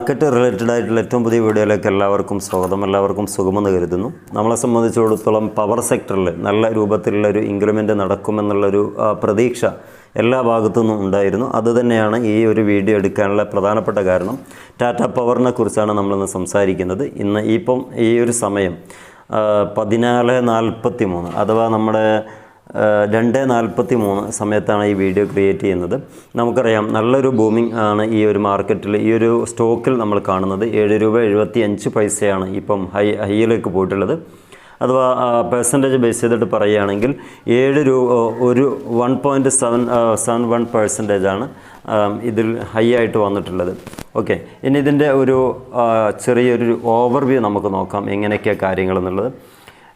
Market related ആയിട്ടുള്ള ഏറ്റവും പുതിയ വീഡിയോയിലേക്ക് എല്ലാവർക്കും സ്വാഗതം. എല്ലാവർക്കും സുഖമെന്ന് കരുതുന്നു. നമ്മളെ സംബന്ധിച്ചിടത്തോളം പവർ സെക്ടറിൽ നല്ല രൂപത്തിലുള്ള ഒരു ഇൻക്രിമെന്റ് നടക്കുമെന്നുള്ളൊരു പ്രതീക്ഷ എല്ലാ ഭാഗത്തു നിന്നും ഉണ്ടായിരുന്നു. അതുതന്നെയാണ് ഈ ഒരു വീഡിയോ എടുക്കാനുള്ള പ്രധാനപ്പെട്ട കാരണം. ടാറ്റ പവറിനെ കുറിച്ചാണ് നമ്മളിന്ന് സംസാരിക്കുന്നത്. ഇന്ന് ഇപ്പം ഈ ഒരു സമയം പതിനാല് നാൽപ്പത്തി മൂന്ന് അഥവാ നമ്മുടെ രണ്ട് നാൽപ്പത്തി മൂന്ന് സമയത്താണ് ഈ വീഡിയോ ക്രിയേറ്റ് ചെയ്യുന്നത്. നമുക്കറിയാം നല്ലൊരു ബൂമിംഗ് ആണ് ഈ ഒരു മാർക്കറ്റിൽ ഈ ഒരു സ്റ്റോക്കിൽ നമ്മൾ കാണുന്നത്. ഏഴ് രൂപ എഴുപത്തി അഞ്ച് പൈസയാണ് ഇപ്പം ഹൈ ഹൈയിലേക്ക് പോയിട്ടുള്ളത്. അഥവാ പെർസെന്റേജ് ബേസ് ചെയ്തിട്ട് പറയുകയാണെങ്കിൽ ഏഴ് രൂപ ഒരു one point seven seven one പെർസെന്റേജാണ് ഇതിൽ ഹൈ ആയിട്ട് വന്നിട്ടുള്ളത്. ഓക്കെ ഇനി ഇതിന്റെ ഒരു ചെറിയൊരു ഓവർവ്യൂ നമുക്ക് നോക്കാം എങ്ങനെയൊക്കെയാണ് കാര്യങ്ങളെന്നുള്ളത്.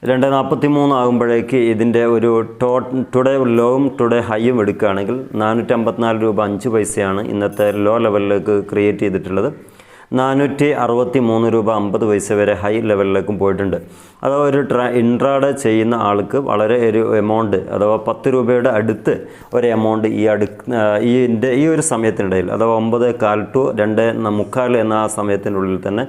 രണ്ട് നാൽപ്പത്തി മൂന്ന് ആകുമ്പോഴേക്ക് ഇതിന്റെ ഒരു ടോ ടുഡേ ലോവും ടുഡേ ഹൈയും എടുക്കുകയാണെങ്കിൽ നാനൂറ്റി അമ്പത്തിനാല് രൂപ അഞ്ച് പൈസയാണ് ഇന്നത്തെ ലോ ലെവലിലേക്ക് ക്രിയേറ്റ് ചെയ്തിട്ടുള്ളത്. നാനൂറ്റി അറുപത്തി മൂന്ന് രൂപ അമ്പത് പൈസ വരെ ഹൈ ലെവലിലേക്കും പോയിട്ടുണ്ട്. അഥവാ ഒരു ട്രാ ഇൻട്രാഡ് ചെയ്യുന്ന ആൾക്ക് വളരെ ഒരു എമൗണ്ട് അഥവാ പത്ത് രൂപയുടെ അടുത്ത് ഒരു എമൗണ്ട് ഈ അടു ഈ ഈ ഒരു സമയത്തിനിടയിൽ അഥവാ ഒമ്പത് കാൽ ടു രണ്ട് മുക്കാൽ എന്ന ആ സമയത്തിനുള്ളിൽ തന്നെ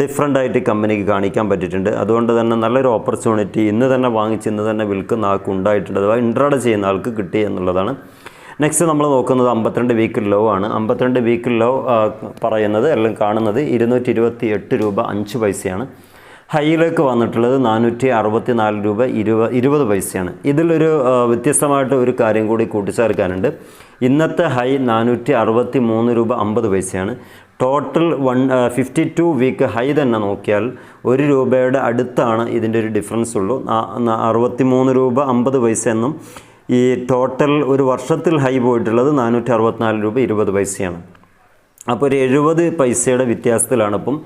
ഡിഫറെന്റ് ആയിട്ട് കമ്പനിക്ക് കാണിക്കാൻ പറ്റിയിട്ടുണ്ട്. അതുകൊണ്ട് തന്നെ നല്ലൊരു ഓപ്പർച്യൂണിറ്റി ഇന്ന് തന്നെ വാങ്ങിച്ച് ഇന്ന് തന്നെ വിൽക്കുന്ന ആൾക്ക് ഉണ്ടായിട്ടുണ്ട്. അഥവാ ഇൻട്രാഡ് ചെയ്യുന്ന ആൾക്ക് കിട്ടി എന്നുള്ളതാണ് നെക്സ്റ്റ് നമ്മൾ നോക്കുന്നത് അമ്പത്തിരണ്ട് വീക്ക് ലോ ആണ്. അമ്പത്തിരണ്ട് വീക്ക് ലോ പറയുന്നത് എല്ലാം കാണുന്നത് ഇരുന്നൂറ്റി ഇരുപത്തി എട്ട് രൂപ അഞ്ച് പൈസയാണ്. ഹൈയിലേക്ക് വന്നിട്ടുള്ളത് നാനൂറ്റി അറുപത്തി നാല് രൂപ ഇരുപ ഇരുപത് പൈസയാണ്. ഇതിലൊരു വ്യത്യസ്തമായിട്ട് ഒരു കാര്യം കൂടി കൂട്ടിച്ചേർക്കാനുണ്ട്. ഇന്നത്തെ ഹൈ നാനൂറ്റി അറുപത്തി മൂന്ന് രൂപ അമ്പത് പൈസയാണ്. Total one fifty two week high തന്നെ നോക്കിയാൽ ഒരു രൂപയുടെ അടുത്താണ് ഇതിന്റെ ഒരു ഡിഫറൻസ് ഉള്ളൂ. അറുപത്തി മൂന്ന് രൂപ അമ്പത് പൈസ എന്നും ഈ ടോട്ടൽ ഒരു വർഷത്തിൽ ഹൈ പോയിട്ടുള്ളത് നാനൂറ്റി അറുപത്തിനാല് രൂപ ഇരുപത് പൈസയാണ്. അപ്പോൾ ഒരു എഴുപത് പൈസയുടെ വ്യത്യാസത്തിലാണ് ഇപ്പം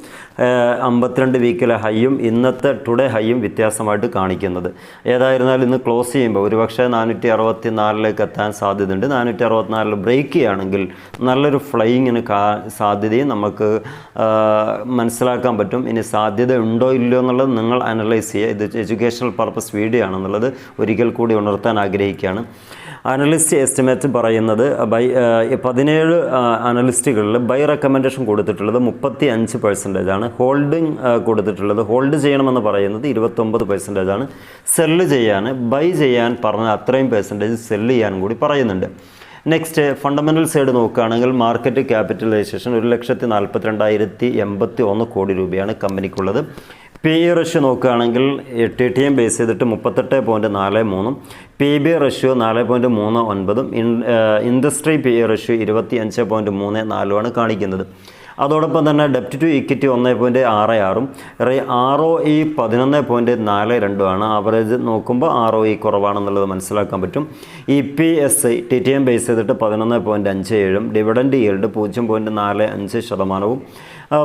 അമ്പത്തിരണ്ട് വീക്കിലെ ഹൈയും ഇന്നത്തെ ടുഡേ ഹൈയും വ്യത്യാസമായിട്ട് കാണിക്കുന്നത്. ഏതായിരുന്നാലും ഇന്ന് ക്ലോസ് ചെയ്യുമ്പോൾ ഒരുപക്ഷെ നാനൂറ്റി അറുപത്തി നാലിലേക്ക് എത്താൻ സാധ്യതയുണ്ട്. നാനൂറ്റി അറുപത്തിനാലിൽ ബ്രേക്ക് ചെയ്യുകയാണെങ്കിൽ നല്ലൊരു ഫ്ലൈയിങ്ങിന് കാ സാധ്യതയും നമുക്ക് മനസ്സിലാക്കാൻ പറ്റും. ഇനി സാധ്യത ഉണ്ടോ ഇല്ലയോ എന്നുള്ളത് നിങ്ങൾ അനലൈസ് ചെയ്യുക. ഇത് എഡ്യൂക്കേഷണൽ പർപ്പസ് വീഡിയോ ആണെന്നുള്ളത് ഒരിക്കൽ കൂടി ഉണർത്താൻ ആഗ്രഹിക്കുകയാണ്. അനലിസ്റ്റ് എസ്റ്റിമേറ്റ് പറയുന്നത് ബൈ ഏഹ്, പതിനേഴ് അനലിസ്റ്റുകളിൽ ബൈ റെക്കമെൻഡേഷൻ കൊടുത്തിട്ടുള്ളത് മുപ്പത്തി അഞ്ച് പെർസെന്റേജ് ആണ് ഹോൾഡിംഗ് കൊടുത്തിട്ടുള്ളത് ഹോൾഡ് ചെയ്യണമെന്ന് പറയുന്നത് ഇരുപത്തൊമ്പത് പെർസെന്റേജ് ആണ്. സെല്ല് ചെയ്യാൻ ബൈ ചെയ്യാൻ പറഞ്ഞ അത്രയും പെർസെന്റേജ് സെല്ല് ചെയ്യാനും കൂടി പറയുന്നുണ്ട്. നെക്സ്റ്റ് ഫണ്ടമെന്റൽ സൈഡ് നോക്കുകയാണെങ്കിൽ മാർക്കറ്റ് ക്യാപിറ്റലൈസേഷൻ ഒരു ലക്ഷത്തി നാൽപ്പത്തിരണ്ടായിരത്തി എൺപത്തി ഒന്ന് കോടി രൂപയാണ് കമ്പനിക്കുള്ളത്. പി ഇ റഷ്യ നോക്കുകയാണെങ്കിൽ ടി ടി എം ബേസ് ചെയ്തിട്ട് മുപ്പത്തെട്ട് പോയിന്റ് നാല് മൂന്നും പി ബി റഷ്യോ നാല് പോയിന്റ് മൂന്ന് ഒൻപതും in industry P E ratio ഇരുപത്തി അഞ്ച് പോയിന്റ് മൂന്ന് നാലുമാണ് കാണിക്കുന്നത്. അതോടൊപ്പം തന്നെ ഡെപ്റ്റ് ടു ഇക്വിറ്റി ഒന്ന് പോയിന്റ് ആറ് ആറും ആർ ഒ ഇ പതിനൊന്ന് പോയിന്റ് നാല് രണ്ടുമാണ്. ആവറേജ് നോക്കുമ്പോൾ ആർ ഒ ഇ കുറവാണെന്നുള്ളത് മനസ്സിലാക്കാൻ പറ്റും. E P S I T T M base ചെയ്തിട്ട് പതിനൊന്ന് പോയിന്റ് അഞ്ച് ഏഴും ഡിവിഡൻഡ് ഈൽഡ് പൂജ്യം പോയിന്റ് നാല് അഞ്ച് ശതമാനവും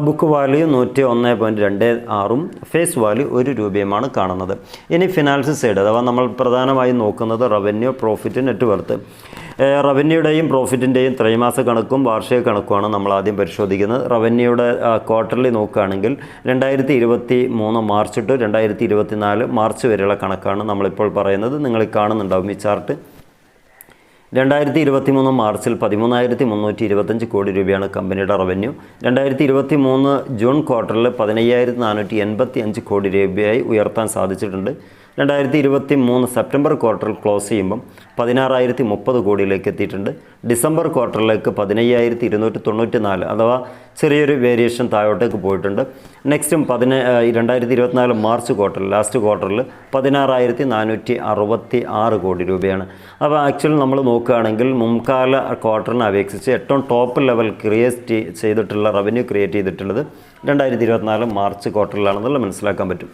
ബുക്ക് വാല്യൂ നൂറ്റി ഒന്ന് പോയിന്റ് രണ്ട് ആറും ഫേസ് വാല്യൂ ഒരു രൂപയുമാണ് കാണുന്നത്. ഇനി ഫിനാൻസ് സൈഡ് അഥവാ നമ്മൾ പ്രധാനമായും നോക്കുന്നത് റവന്യൂ പ്രോഫിറ്റ് നെറ്റ് വർത്ത് റവന്യൂടെയും പ്രോഫിറ്റിന്റെയും ത്രൈമാസ കണക്കും വാർഷിക കണക്കുമാണ് നമ്മൾ ആദ്യം പരിശോധിക്കുന്നത്. റവന്യൂടെ ക്വാർട്ടർലി നോക്കുകയാണെങ്കിൽ രണ്ടായിരത്തി ഇരുപത്തി മൂന്ന് മാർച്ച് ടു രണ്ടായിരത്തി ഇരുപത്തി നാല് മാർച്ച് വരെയുള്ള കണക്കാണ് നമ്മളിപ്പോൾ പറയുന്നത്. നിങ്ങൾ കാണുന്നുണ്ടാവും ഈ ചാർട്ട് രണ്ടായിരത്തി ഇരുപത്തി മൂന്ന് മാർച്ചിൽ പതിമൂന്നായിരത്തി മുന്നൂറ്റി ഇരുപത്തഞ്ച് കോടി രൂപയാണ് കമ്പനിയുടെ റവന്യൂ. രണ്ടായിരത്തി ഇരുപത്തി മൂന്ന് ജൂൺ ക്വാർട്ടറിൽ പതിനയ്യായിരത്തി നാനൂറ്റി എൺപത്തി അഞ്ച് കോടി രൂപയായി ഉയർത്താൻ സാധിച്ചിട്ടുണ്ട്. രണ്ടായിരത്തി ഇരുപത്തി മൂന്ന് സെപ്റ്റംബർ ക്വാർട്ടറിൽ ക്ലോസ് ചെയ്യുമ്പം പതിനാറായിരത്തി മുപ്പത് കോടിയിലേക്ക് എത്തിയിട്ടുണ്ട്. ഡിസംബർ ക്വാർട്ടറിലേക്ക് പതിനയ്യായിരത്തി ഇരുന്നൂറ്റി തൊണ്ണൂറ്റി നാല് അഥവാ ചെറിയൊരു വേരിയേഷൻ താഴോട്ടേക്ക് പോയിട്ടുണ്ട്. നെക്സ്റ്റും പതിന രണ്ടായിരത്തി ഇരുപത്തിനാല് മാർച്ച് ക്വാർട്ടറിൽ ലാസ്റ്റ് ക്വാർട്ടറിൽ പതിനാറായിരത്തി നാനൂറ്റി അറുപത്തി ആറ് കോടി രൂപയാണ്. അപ്പോൾ ആക്ച്വലി നമ്മൾ നോക്കുകയാണെങ്കിൽ മുൻകാല ക്വാർട്ടറിനെ അപേക്ഷിച്ച് ഏറ്റവും ടോപ്പ് ലെവൽ ക്രിയേറ്റ് ചെയ്തിട്ടുള്ള റവന്യൂ ക്രിയേറ്റ് ചെയ്തിട്ടുള്ളത് രണ്ടായിരത്തി ഇരുപത്തിനാല് മാർച്ച് ക്വാർട്ടറിലാണെന്നുള്ളത് മനസ്സിലാക്കാൻ പറ്റും.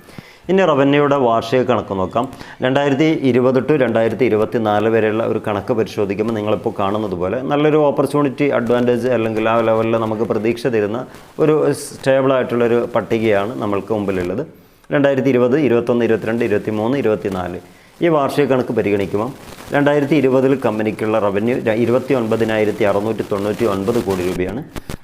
ഇനി റവന്യൂയുടെ വാർഷിക കണക്ക് നോക്കാം. രണ്ടായിരത്തി ഇരുപത് ടു രണ്ടായിരത്തി ഇരുപത്തി നാല് വരെയുള്ള ഒരു കണക്ക് പരിശോധിക്കുമ്പോൾ നിങ്ങളിപ്പോൾ കാണുന്നത് പോലെ നല്ലൊരു ഓപ്പർച്യൂണിറ്റി അഡ്വാന്റേജ് അല്ലെങ്കിൽ ആ ലെവലിൽ നമുക്ക് പ്രതീക്ഷ തരുന്ന ഒരു സ്റ്റേബിളായിട്ടുള്ളൊരു പട്ടികയാണ് നമ്മൾക്ക് മുമ്പിലുള്ളത്. രണ്ടായിരത്തി ഇരുപത് ഇരുപത്തൊന്ന് ഇരുപത്തിരണ്ട് ഇരുപത്തി മൂന്ന് ഇരുപത്തി നാല് ഈ വാർഷിക കണക്ക് പരിഗണിക്കുമ്പോൾ രണ്ടായിരത്തി ഇരുപതിൽ കമ്പനിക്കുള്ള റവന്യൂ ഇരുപത്തി ഒൻപതിനായിരത്തി അറുന്നൂറ്റി തൊണ്ണൂറ്റി ഒൻപത് കോടി രൂപയാണ്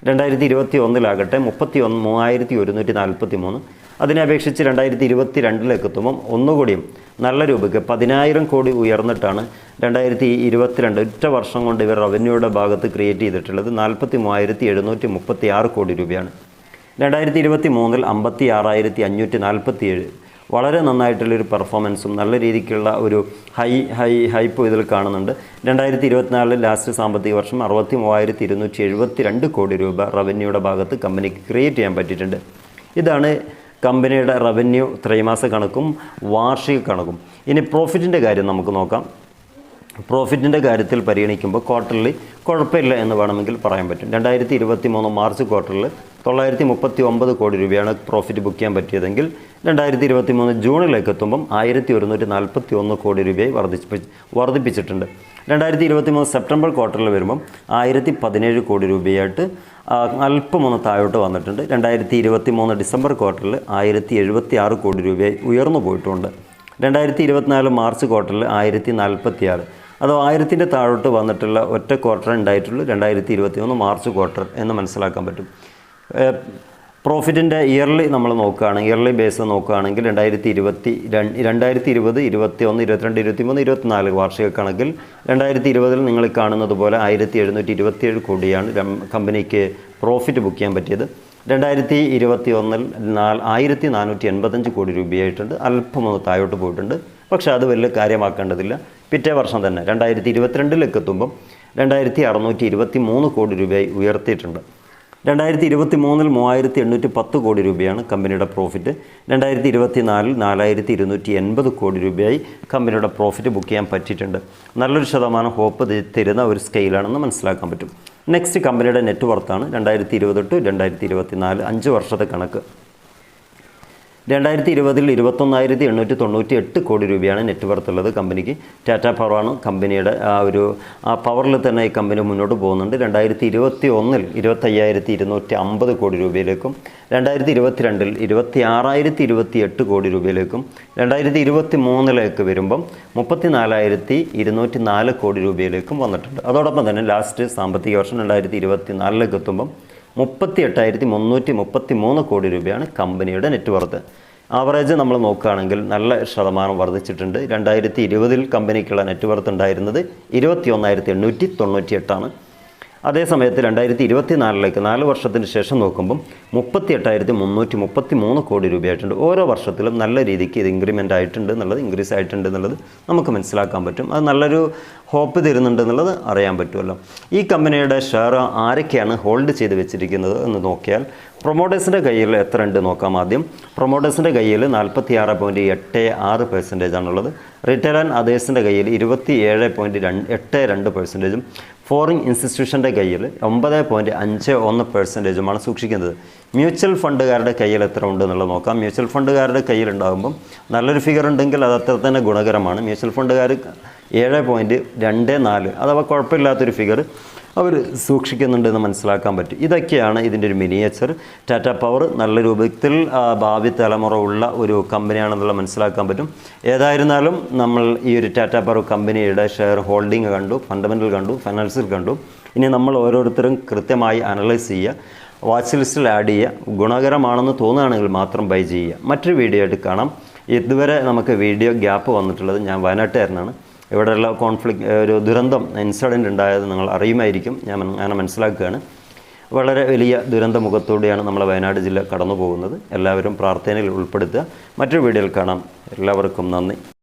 രണ്ടായിരത്തി ഇരുപത്തി ഒന്നിലാകട്ടെ മുപ്പത്തി ഒന്ന് മൂവായിരത്തി ഒരുന്നൂറ്റി നാൽപ്പത്തി മൂന്ന് അതിനെ അപേക്ഷിച്ച് രണ്ടായിരത്തി ഇരുപത്തി രണ്ടിലേക്ക് എത്തുമ്പം ഒന്നുകൂടിയും നല്ല രൂപയ്ക്ക് പതിനായിരം കോടി ഉയർന്നിട്ടാണ് രണ്ടായിരത്തി ഇരുപത്തിരണ്ട് ഒറ്റ വർഷം കൊണ്ട് ഇവർ റവന്യൂയുടെ ഭാഗത്ത് ക്രിയേറ്റ് ചെയ്തിട്ടുള്ളത് നാൽപ്പത്തി മൂവായിരത്തി എഴുന്നൂറ്റി മുപ്പത്തി ആറ് കോടി രൂപയാണ്. രണ്ടായിരത്തി ഇരുപത്തി മൂന്നിൽ അമ്പത്തി ആറായിരത്തി അഞ്ഞൂറ്റി നാൽപ്പത്തി ഏഴ് വളരെ നന്നായിട്ടുള്ളൊരു പെർഫോമൻസും നല്ല രീതിക്കുള്ള ഒരു ഹൈ ഹൈ ഹൈപ്പ് ഇതിൽ കാണുന്നുണ്ട്. രണ്ടായിരത്തി ഇരുപത്തിനാലിൽ ലാസ്റ്റ് സാമ്പത്തിക വർഷം അറുപത്തി മൂവായിരത്തി ഇരുന്നൂറ്റി എഴുപത്തി രണ്ട് കോടി രൂപ റവന്യൂയുടെ ഭാഗത്ത് കമ്പനിക്ക് ക്രിയേറ്റ് ചെയ്യാൻ പറ്റിയിട്ടുണ്ട്. ഇതാണ് കമ്പനിയുടെ റവന്യൂ ത്രൈമാസ കണക്കും വാർഷിക കണക്കും. ഇനി പ്രോഫിറ്റിന്റെ കാര്യം നമുക്ക് നോക്കാം. പ്രോഫിറ്റിന്റെ കാര്യത്തിൽ പരിഗണിക്കുമ്പോൾ ക്വാർട്ടർലി കുഴപ്പമില്ല എന്ന് വേണമെങ്കിൽ പറയാൻ പറ്റും. രണ്ടായിരത്തി ഇരുപത്തി മൂന്ന് മാർച്ച് ക്വാർട്ടറിൽ തൊള്ളായിരത്തി മുപ്പത്തി ഒമ്പത് കോടി രൂപയാണ് പ്രോഫിറ്റ് ബുക്ക് ചെയ്യാൻ പറ്റിയതെങ്കിൽ രണ്ടായിരത്തി ഇരുപത്തി മൂന്ന് ജൂണിലേക്ക് എത്തുമ്പം ആയിരത്തി ഒരുന്നൂറ്റി നാൽപ്പത്തി ഒന്ന് കോടി രൂപയായി വർദ്ധിപ്പി വർദ്ധിപ്പിച്ചിട്ടുണ്ട്. രണ്ടായിരത്തി ഇരുപത്തി മൂന്ന് സെപ്റ്റംബർ ക്വാർട്ടറിൽ വരുമ്പം ആയിരത്തി പതിനേഴ് കോടി രൂപയായിട്ട് അല്പമൊന്ന് താഴോട്ട് വന്നിട്ടുണ്ട്. രണ്ടായിരത്തി ഇരുപത്തി മൂന്ന് ഡിസംബർ ക്വാർട്ടറിൽ ആയിരത്തി എഴുപത്തി ആറ് കോടി രൂപയായി ഉയർന്നു പോയിട്ടുണ്ട്. രണ്ടായിരത്തി ഇരുപത്തിനാല് മാർച്ച് ക്വാർട്ടറിൽ ആയിരത്തി നാൽപ്പത്തി ആറ് അതോ ആയിരത്തിന്റെ താഴോട്ട് വന്നിട്ടുള്ള ഒറ്റ ക്വാർട്ടർ ഉണ്ടായിട്ടുള്ളൂ. രണ്ടായിരത്തി ഇരുപത്തി ഒന്ന് മാർച്ച് ക്വാർട്ടർ എന്ന് മനസ്സിലാക്കാൻ പറ്റും. പ്രോഫിറ്റിന്റെ ഇയർലി നമ്മൾ നോക്കുകയാണെങ്കിൽ ഇയർലി ബേസ് നോക്കുകയാണെങ്കിൽ രണ്ടായിരത്തി ഇരുപത്തി രണ്ട് രണ്ടായിരത്തി ഇരുപത് ഇരുപത്തി ഒന്ന് ഇരുപത്തിരണ്ട് ഇരുപത്തി മൂന്ന് ഇരുപത്തിനാല് വാർഷിക കണക്കിൽ രണ്ടായിരത്തി ഇരുപതിൽ നിങ്ങൾ കാണുന്നത് പോലെ ആയിരത്തി എഴുന്നൂറ്റി ഇരുപത്തിയേഴ് കോടിയാണ് കമ്പനിക്ക് പ്രോഫിറ്റ് ബുക്ക് ചെയ്യാൻ പറ്റിയത്. രണ്ടായിരത്തി ഇരുപത്തി ഒന്നിൽ നാല് ആയിരത്തി നാനൂറ്റി എൺപത്തഞ്ച് കോടി രൂപയായിട്ടുണ്ട്. അല്പം ഒന്ന് താഴോട്ട് പോയിട്ടുണ്ട്. പക്ഷേ അത് വലിയ കാര്യമാക്കേണ്ടതില്ല. പിറ്റേ വർഷം തന്നെ രണ്ടായിരത്തി ഇരുപത്തിരണ്ടിലേക്ക് എത്തുമ്പം രണ്ടായിരത്തി അറുന്നൂറ്റി ഇരുപത്തി മൂന്ന് കോടി രൂപയായി ഉയർത്തിയിട്ടുണ്ട്. രണ്ടായിരത്തി ഇരുപത്തി മൂന്നിൽ മൂവായിരത്തി എണ്ണൂറ്റി പത്ത് കോടി രൂപയാണ് കമ്പനിയുടെ പ്രോഫിറ്റ് രണ്ടായിരത്തി ഇരുപത്തി നാലിൽ നാലായിരത്തി ഇരുന്നൂറ്റി എൺപത് കോടി രൂപയായി കമ്പനിയുടെ പ്രോഫിറ്റ് ബുക്ക് ചെയ്യാൻ പറ്റിയിട്ടുണ്ട്. നല്ലൊരു ശതമാനം ഹോപ്പ് തരുന്ന ഒരു സ്കെയിലാണെന്ന് മനസ്സിലാക്കാൻ പറ്റും. നെക്സ്റ്റ് കമ്പനിയുടെ നെറ്റ് വർത്താണ് രണ്ടായിരത്തി ഇരുപത് ടു രണ്ടായിരത്തി ഇരുപത്തി നാല് അഞ്ച് വർഷത്തെ കണക്ക്. രണ്ടായിരത്തി ഇരുപതിൽ ഇരുപത്തൊന്നായിരത്തി എണ്ണൂറ്റി തൊണ്ണൂറ്റി എട്ട് കോടി രൂപയാണ് നെറ്റ് വർത്ത് ഉള്ളത് കമ്പനിക്ക് ടാറ്റ പവറാണ് കമ്പനിയുടെ ആ ഒരു ആ പവറിൽ തന്നെ ഈ കമ്പനി മുന്നോട്ട് പോകുന്നുണ്ട്. രണ്ടായിരത്തി ഇരുപത്തി ഒന്നിൽ ഇരുപത്തയ്യായിരത്തി ഇരുന്നൂറ്റി അമ്പത് കോടി രൂപയിലേക്കും രണ്ടായിരത്തി ഇരുപത്തിരണ്ടിൽ ഇരുപത്തി ആറായിരത്തി ഇരുപത്തി എട്ട് കോടി രൂപയിലേക്കും രണ്ടായിരത്തി ഇരുപത്തി മൂന്നിലേക്ക് വരുമ്പം മുപ്പത്തി നാലായിരത്തി ഇരുന്നൂറ്റി നാല് കോടി രൂപയിലേക്കും വന്നിട്ടുണ്ട് അതോടൊപ്പം തന്നെ ലാസ്റ്റ് സാമ്പത്തിക വർഷം രണ്ടായിരത്തി ഇരുപത്തി നാലിലേക്ക് എത്തുമ്പം മുപ്പത്തി എട്ടായിരത്തി മുന്നൂറ്റി മുപ്പത്തി മൂന്ന് കോടി രൂപയാണ് കമ്പനിയുടെ നെറ്റ് വർത്ത് ആവറേജ് നമ്മൾ നോക്കുകയാണെങ്കിൽ നല്ല ശതമാനം വർദ്ധിച്ചിട്ടുണ്ട്. രണ്ടായിരത്തി ഇരുപതിൽ കമ്പനിക്കുള്ള നെറ്റ് വർത്ത് ഉണ്ടായിരുന്നത് ഇരുപത്തി ഒന്നായിരത്തി എണ്ണൂറ്റി തൊണ്ണൂറ്റി എട്ടാണ് അതേസമയത്ത് രണ്ടായിരത്തി ഇരുപത്തി നാലിലേക്ക് നാല് വർഷത്തിന് ശേഷം നോക്കുമ്പം മുപ്പത്തി എട്ടായിരത്തി മുന്നൂറ്റി മുപ്പത്തി മൂന്ന് കോടി രൂപയായിട്ടുണ്ട്. ഓരോ വർഷത്തിലും നല്ല രീതിക്ക് ഇത് ഇൻക്രിമെന്റ് ആയിട്ടുണ്ട് എന്നുള്ളത് ഇൻക്രീസ് ആയിട്ടുണ്ട് എന്നുള്ളത് നമുക്ക് മനസ്സിലാക്കാൻ പറ്റും. അത് നല്ലൊരു ഹോപ്പ് തരുന്നുണ്ട് എന്നുള്ളത് അറിയാൻ പറ്റുമല്ലോ. ഈ കമ്പനിയുടെ ഷെയർ ആരൊക്കെയാണ് ഹോൾഡ് ചെയ്ത് വെച്ചിരിക്കുന്നത് എന്ന് നോക്കിയാൽ പ്രൊമോട്ടേഴ്സിന്റെ കയ്യിൽ എത്ര ഉണ്ട് നോക്കാം ആദ്യം. പ്രൊമോട്ടേഴ്സിന്റെ കയ്യിൽ നാൽപ്പത്തി ആറ് പോയിന്റ് എട്ട് ആറ് പെർസെന്റേജ് ആണുള്ളത്. റിട്ടയർ ആൻഡ് അതേഴ്സിന്റെ കയ്യിൽ ഇരുപത്തി ഏഴ് പോയിന്റ് രണ്ട് എട്ട് രണ്ട് പെർസെന്റേജും ഫോറിൻ ഇൻസ്റ്റിറ്റ്യൂഷന്റെ കയ്യിൽ ഒമ്പത് പോയിന്റ് അഞ്ച് ഒന്ന് പെർസെന്റേജുമാണ് സൂക്ഷിക്കുന്നത്. മ്യൂച്വൽ ഫണ്ടുകാരുടെ കയ്യിൽ എത്ര ഉണ്ട് എന്നുള്ളത് നോക്കാം. മ്യൂച്വൽ ഫണ്ടുകാരുടെ കയ്യിൽ ഉണ്ടാകുമ്പം നല്ലൊരു ഫിഗർ ഉണ്ടെങ്കിൽ അത് അത്ര തന്നെ ഗുണകരമാണ്. മ്യൂച്വൽ ഫണ്ടുകാർ ഏഴ് പോയിന്റ് രണ്ട് നാല് അഥവാ കുഴപ്പമില്ലാത്തൊരു ഫിഗർ അവർ സൂക്ഷിക്കുന്നുണ്ടെന്ന് മനസ്സിലാക്കാൻ പറ്റും. ഇതൊക്കെയാണ് ഇതിന്റെ ഒരു മിനിയേച്ചർ ടാറ്റ പവർ നല്ല രൂപത്തിൽ ഭാവി തലമുറ ഉള്ള ഒരു കമ്പനിയാണെന്നുള്ള മനസ്സിലാക്കാൻ പറ്റും. ഏതായിരുന്നാലും നമ്മൾ ഈ ഒരു ടാറ്റ പവർ കമ്പനിയുടെ ഷെയർ ഹോൾഡിംഗ് കണ്ടു ഫണ്ടമെന്റൽ കണ്ടു ഫൈനാൻസിൽ കണ്ടു. ഇനി നമ്മൾ ഓരോരുത്തരും കൃത്യമായി അനലൈസ് ചെയ്യുക. വാച്ച് ലിസ്റ്റിൽ ആഡ് ചെയ്യുക. ഗുണകരമാണെന്ന് തോന്നുകയാണെങ്കിൽ മാത്രം ബൈ ചെയ്യുക. മറ്റൊരു വീഡിയോ ആയിട്ട് കാണാം. ഇതുവരെ നമുക്ക് വീഡിയോ ഗ്യാപ്പ് വന്നിട്ടുള്ളത് ഞാൻ വയനാട്ടുകാരനാണ്. ഇവിടെയുള്ള കോൺഫ്ലിക്റ്റ് ഒരു ദുരന്തം ഇൻസിഡന്റ് ഉണ്ടായത് നിങ്ങൾ അറിയുമായിരിക്കും. ഞാൻ അങ്ങനെ മനസ്സിലാക്കുകയാണ്. വളരെ വലിയ ദുരന്ത മുഖത്തോടെയാണ് നമ്മളെ വയനാട് ജില്ല കടന്നു പോകുന്നത് എല്ലാവരും പ്രാർത്ഥനയിൽ ഉൾപ്പെടുത്തുക. മറ്റൊരു വീഡിയോയിൽ കാണാം. എല്ലാവർക്കും നന്ദി.